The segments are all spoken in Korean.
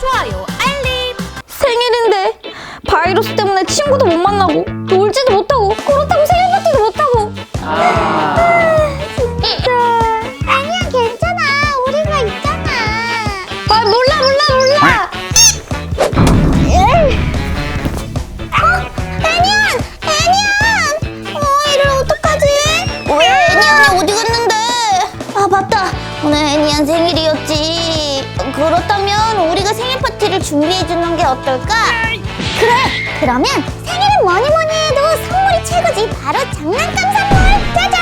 좋아요, 알림. 생일인데 바이러스 때문에 친구도 못 만나고 놀지도 못하고 그렇다고 생일 파티도 못하고 진짜 아니야 괜찮아 우리가 있잖아 아 몰라 몰라 몰라 에이. 어? 애니안! 애니안! 어 이를 어떡하지? 왜 애니안이 어디 갔는데? 아 맞다 오늘 애니안 생일이었지 그렇다면 우리가 생일 파티를 준비해 주는 게 어떨까? 그래 그러면 생일은 뭐니 뭐니 해도 선물이 최고지 바로 장난감 선물 짜잔!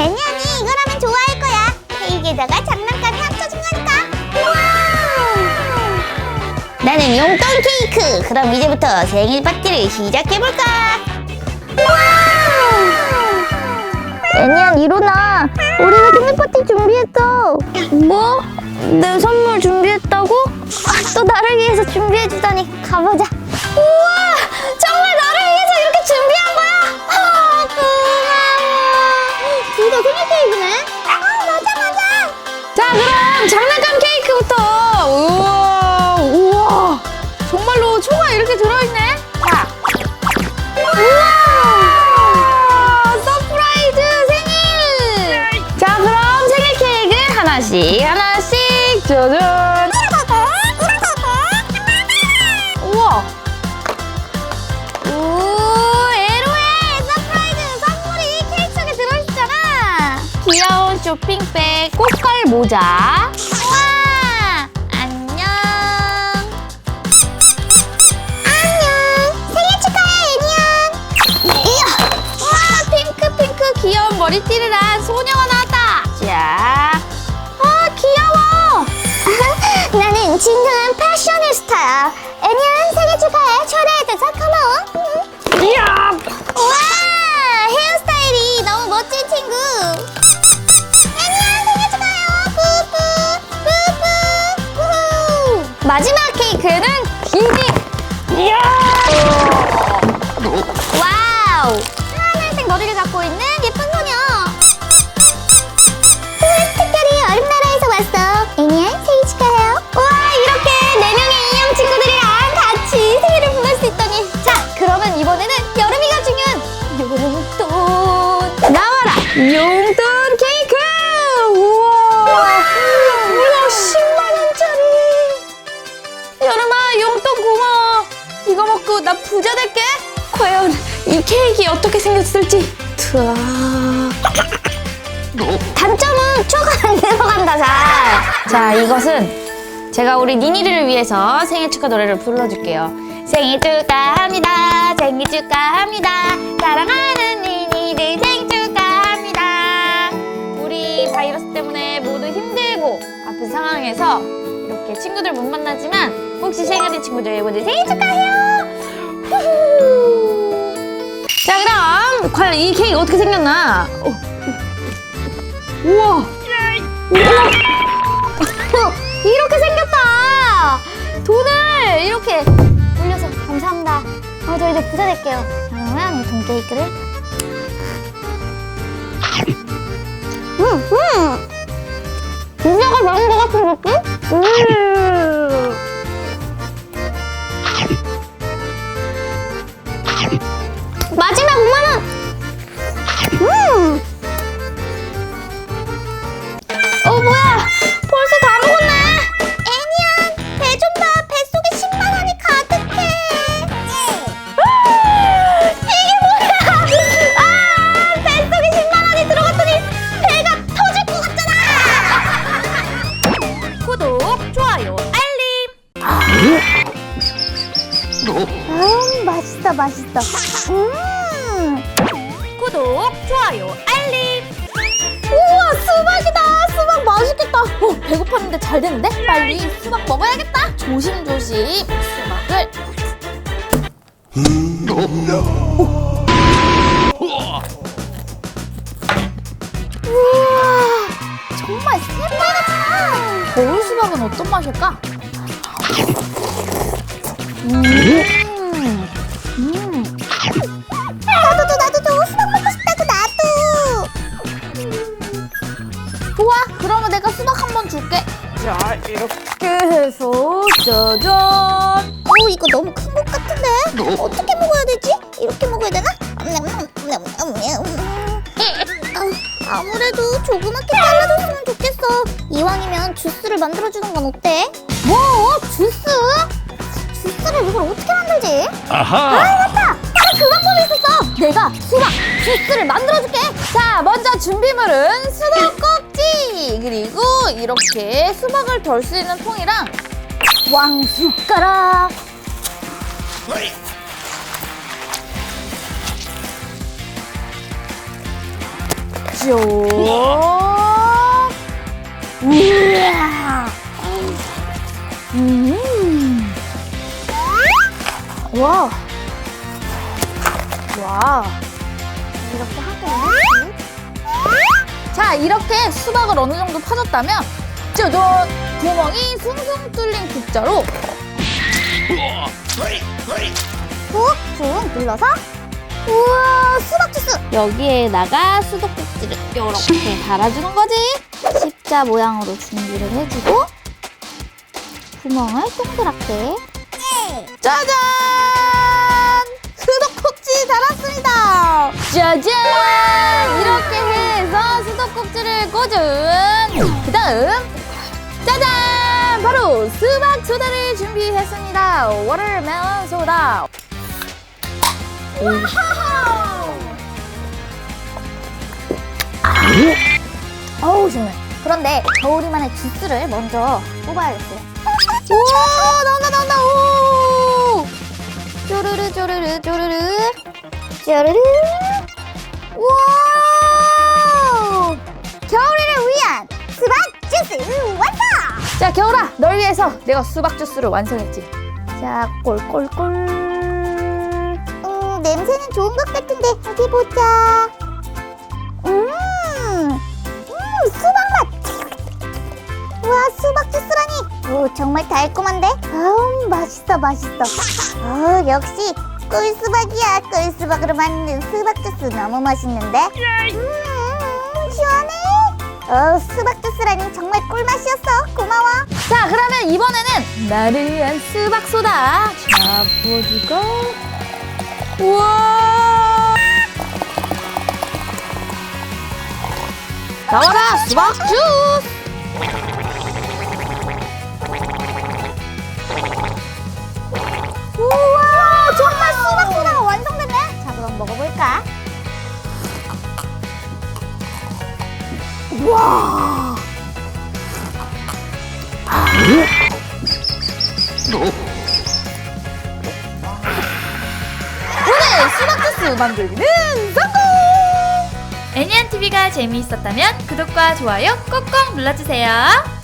애니안이 이거라면 좋아할 거야 케이크에다가 장난감이 합쳐진 거니까 와우! 나는 용돈 케이크. 그럼 이제부터 생일 파티를 시작해 볼까? 애니안 일어나. 우리가 생일 파티 준비했어. 뭐? 내 선물 준비했다고? 아, 또 나를 위해서 준비해주다니 가보자 우와 짜잔 우와 오, 에로에 서프라이즈 선물이 케이크 속에 들어있잖아. 귀여운 쇼핑백 꽃갈 모자 우와, 안녕. 안녕. 생일 축하해, 애니안. 이야. 와 핑크 핑크 귀여운 머리띠를 한 소녀 애니안 생일 축하해. 초대해줘서 나 부자 될게? 과연 이 케이크 어떻게 생겼을지. 투아. 단점은 초가 안 들어간다, 잘. 자 이것은 제가 우리 니니를 위해서 생일 축하 노래를 불러줄게요. 생일 축하합니다 생일 축하합니다. 사랑하는 니니를 생일 축하합니다. 우리 바이러스 때문에 모두 힘들고 아픈 상황에서 이렇게 친구들 못 만나지만 혹시 생일인 친구들 모두 생일 축하해요 자 그럼 과연 이 케이크 어떻게 생겼나 어. 우와 우와 이렇게 생겼다. 돈을 이렇게 올려서 감사합니다. 어, 저 이제 부자 될게요. 자, 그러면 이 돈 케이크를. 음, 음. 부자가 되는 것 같은 느낌? 음. 음, 맛있다, 맛있다. 음. 구독, 좋아요, 알림. 우와 수박이다 수박 맛있겠다 어, 배고팠는데 잘 됐는데 빨리 수박 먹어야겠다 조심조심 수박을 우와, 정말 새빨갛잖아. 겨울 수박은 어떤 맛일까? 나 좋아 그러면 내가 수박 한 번 줄게 자, 이렇게 해서 짜잔! 오 이거 너무 큰 것 같은데 어떻게 먹어야 되지? 이렇게 먹어야 되나? 아, 아무래도 조그맣게 잘라줬으면 좋겠어 이왕이면 주스를 만들어주는 건 어때? 뭐? 주스? 주스를 이걸 어떻게 만들지? 아하! 맞다! 딱 그 방법이 있었어! 내가 수박 주스를 만들어줄게! 자, 먼저 준비물은 수박 껍 질 그리고 이렇게 수박을 덜 수 있는 통이랑 왕숟가락 쭉. 우와. 음. 와. 와. 이렇게 하고 자, 이렇게 수박을 어느 정도 파졌다면 짜잔! 구멍이 숭숭 뚫린 국자로 꾹꾹 눌러서 우와 수박 주스 여기에다가 수도꼭지를 이렇게 달아주는 거지. 십자 모양으로 준비를 해주고 구멍을 동그랗게 짜잔! 수도꼭지 달았습니다. 짜잔! 이렇게 수도꼭지를 꽂은 그 다음 짜잔! 바로 수박 소다를 준비했습니다. 워터멜론 소다. 어우 시원해 그런데 겨울이만의 주스를 먼저 뽑아야겠어요 우와! 나온다 나온다! 오! 쪼르르 쪼르르 쪼르르 쪼르르 우와 주스 완성 자 겨울아 널 위해서 내가 수박 주스를 완성했지. 자 꼴꼴꼴. 음, 냄새는 좋은 것 같은데 어디 보자. 음, 음, 수박 맛. 와, 수박 주스라니. 오, 정말 달콤한데? 아우, 맛있어, 맛있어. 어, 역시 꿀수박이야. 꿀수박으로 만든 수박 주스 너무 맛있는데? 음, 시원해. 어, 수박 주스라니 정말 꿀맛이었어. 고마워. 자 그러면 이번에는 나를 위한 수박 소다. 자 보여줄까? 우와! 나와라 수박 주스. 우와 주스 만들기는 성공! 애니안 TV가 재미있었다면 구독과 좋아요 꼭꼭 눌러주세요.